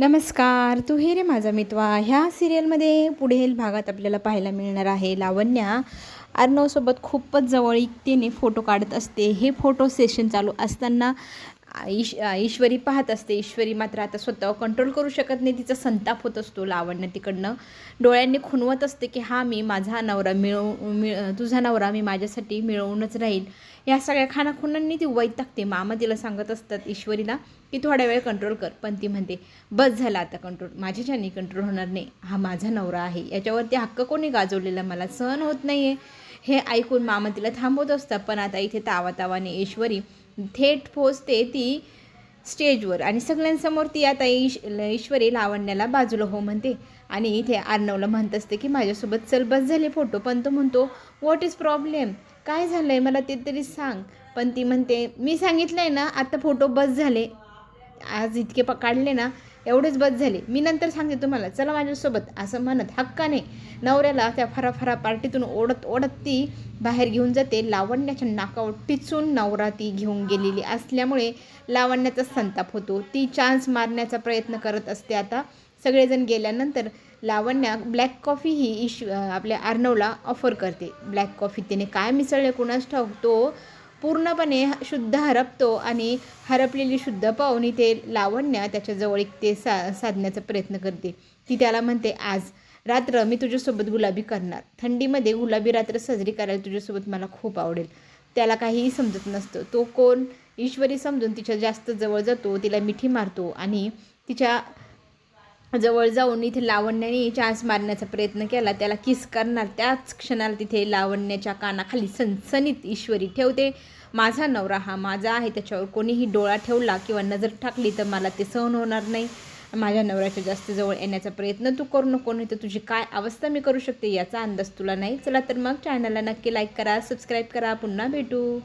नमस्कार तू हे रे माझा मित्वा. ह्या सिरियलमध्ये पुढील भागात आपल्याला पाहायला मिळणार आहे लावण्या. अर्णवसोबत खूपच जवळीकतेने फोटो काढत असते. हे फोटो सेशन चालू असताना ईश ईश्वरी पाहत असते. ईश्वरी मात्र आता स्वतः कंट्रोल करू शकत नाही. तिचा संताप होत असतो लावण्य तिकडनं. डोळ्यांनी खुणवत असते की हा मी माझा नवरा मिळवू मिळ तुझा नवरा मी माझ्यासाठी मिळवूनच राहील. या सगळ्या खानाखुणांनी ती वैतागते मामा तिला सांगत असतात ईश्वरीला की थोड्या वेळ कंट्रोल कर. पण ती म्हणते बस झाला आता कंट्रोल माझ्याच्याने कंट्रोल होणार नाही. हा माझा नवरा आहे. याच्यावरती हक्क कोणी गाजवलेला? मला सहन होत नाही आहे हे ऐकून मामा तिला थांबवत असतात. पण आता इथे तावातावाने ईश्वरी थेट पोचते ती स्टेजवर. आणि सगळ्यांसमोर ती आता ईश ईश्वरी लावण्याला बाजूला हो म्हणते. आणि इथे अर्णवला म्हणत असते की माझ्यासोबत चल बस झाले फोटो. पण तो म्हणतो व्हॉट इज प्रॉब्लेम काय झालं आहे मला ते तरी सांग. पण ती म्हणते मी सांगितलं आहे ना आता फोटो बस झाले. आज इतके प काढले ना एवढेच बस झाले. मी नंतर सांगते तुम्हाला चला माझ्यासोबत असं म्हणत हक्काने नवऱ्याला त्या फराफरा पार्टीतून ओढत ओढत ती बाहेर घेऊन जाते. लावण्याच्या नाकावर टिचून नवरा ती घेऊन गेलेली असल्यामुळे लावण्याचा संताप होतो. ती चान्स मारण्याचा प्रयत्न करत असते. आता सगळेजण गेल्यानंतर लावण्या ब्लॅक कॉफी ही इश आपल्या अर्णवला ऑफर करते. ब्लॅक कॉफी तिने काय मिसळले कुणास ठाऊक? तो पूर्णपणे शुद्ध हरपतो आणि हरपलेली शुद्ध पाहून ते लावण्या त्याच्याजवळ एक ते सा साधण्याचा प्रयत्न करते. ती त्याला म्हणते आज रात्र मी तुझ्यासोबत गुलाबी करणार. थंडीमध्ये गुलाबी रात्र साजरी करायला तुझ्यासोबत मला खूप आवडेल. त्याला काहीही समजत नसतं. तो कोण? ईश्वरी समजून तिच्या जास्त जवळ जातो तिला मिठी मारतो आणि तिच्या जवळ जाऊन इथे लावण्याने चान्स मारण्याचा प्रयत्न केला. त्याला किस करणार त्याच क्षणाला तिथे लावण्याच्या कानाखाली सनसनीत ईश्वरी ठेवते. माझा नवरा हा माझा आहे त्याच्यावर कोणीही डोळा ठेवला किंवा नजर टाकली तर मला ते सहन होणार नाही. माझ्या नवऱ्याच्या जास्त जवळ येण्याचा प्रयत्न तू करू नको नाही तर तुझी काय अवस्था मी करू शकते याचा अंदाज तुला नाही. चला तर मग चॅनलला नक्की लाईक करा सबस्क्राईब करा. पुन्हा भेटू.